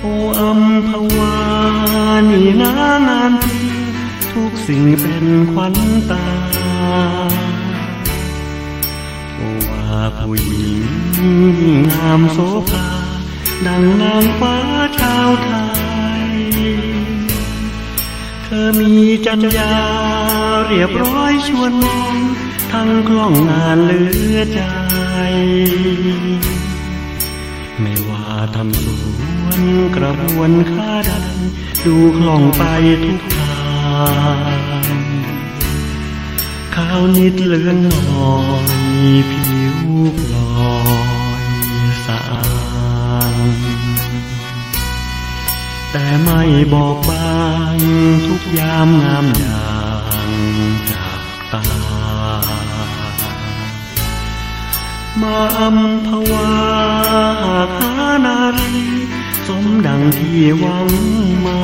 โอ้อัมพวานี่นางานที ทุกสิ่งเป็นขวัญตา โอวาผู้หญิงยิ่งงามโสภา ดังนางฟ้าชาวไทย เธอมีจัญญาเรียบร้อยชวนมอง ทั้งคล่องงานเหลือใจ ไม่ว่าทำสวน กระบวนข้าใดดูคล่องไปทุกทางข้าวนิดเลือนหน่อยผิวพลอยสะอางแต่ไม่บอกบางทุกยามงามอย่างจากตา มาอัมพวาหาหานารี สมดังที่หวังมา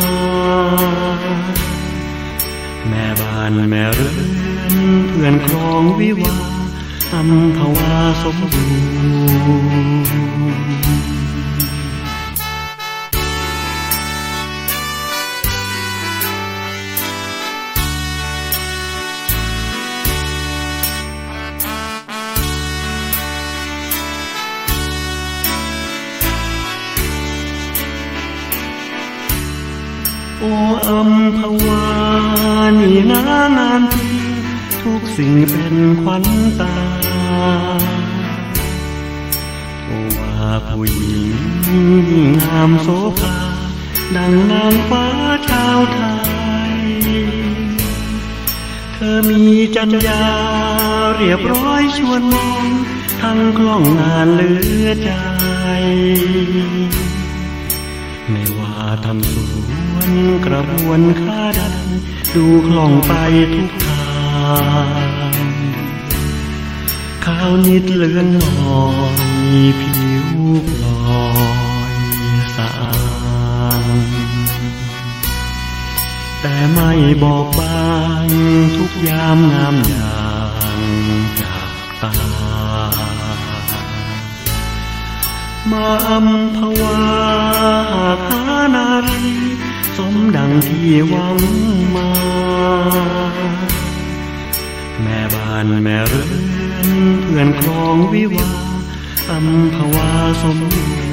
แม่บ้านแม่เรือนเพื่อนครองวิวาอัมพวาสมบูรณ์ โอ้อัมพวานี่นางานทีทุกสิ่งเป็นขวัญตาโอว่าผู้หญิงงามโสภาดังนางฟ้าชาวไทย เธอมีจัญญาเรียบร้อยชวนมองทั้งคล่องงานเหลือใจ ไม่ว่าทำสวน กระบวนข้าใดดูคล่องไปทุกทางข้าวนิดเลือนหน่อยผิวลอยสางแต่ไม่บอกบางทุกยามงามอย่างจากตา มาอัมพวาหากหานารี สมดังที่หวังมา แม่บ้านแม่เรือนเพื่อนครองวิวาอัมพวาสมบู